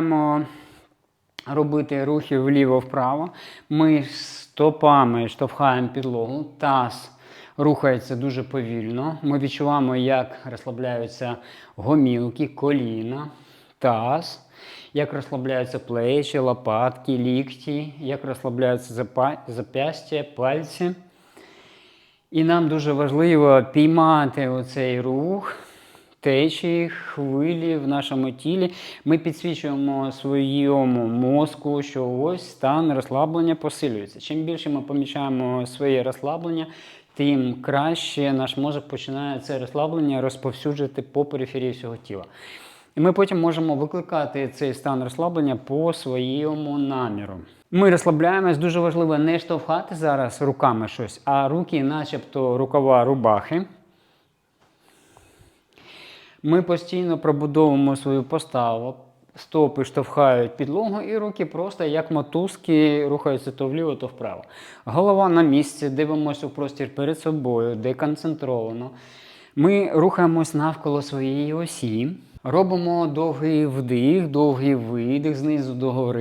починаємо робити рухи вліво-вправо. Ми стопами штовхаємо підлогу, таз рухається дуже повільно. Ми відчуваємо, як розслабляються гомілки, коліна, таз, як розслабляються плечі, лопатки, лікті, як розслабляються зап'ястя, пальці. І нам дуже важливо піймати оцей рух течії, хвилі в нашому тілі. Ми підсвічуємо своєму мозку, що ось стан розслаблення посилюється. Чим більше ми помічаємо своє розслаблення, тим краще наш мозок починає це розслаблення розповсюджувати по периферії всього тіла. І ми потім можемо викликати цей стан розслаблення по своєму наміру. Ми розслабляємось, дуже важливо не штовхати зараз руками щось, а руки, начебто рукава рубахи. Ми постійно пробудовуємо свою поставу. Стопи штовхають підлогу, і руки просто як мотузки рухаються то вліво, то вправо. Голова на місці, дивимося в простір перед собою, деконцентровано. Ми рухаємось навколо своєї осі, робимо довгий вдих, довгий видих знизу до гори.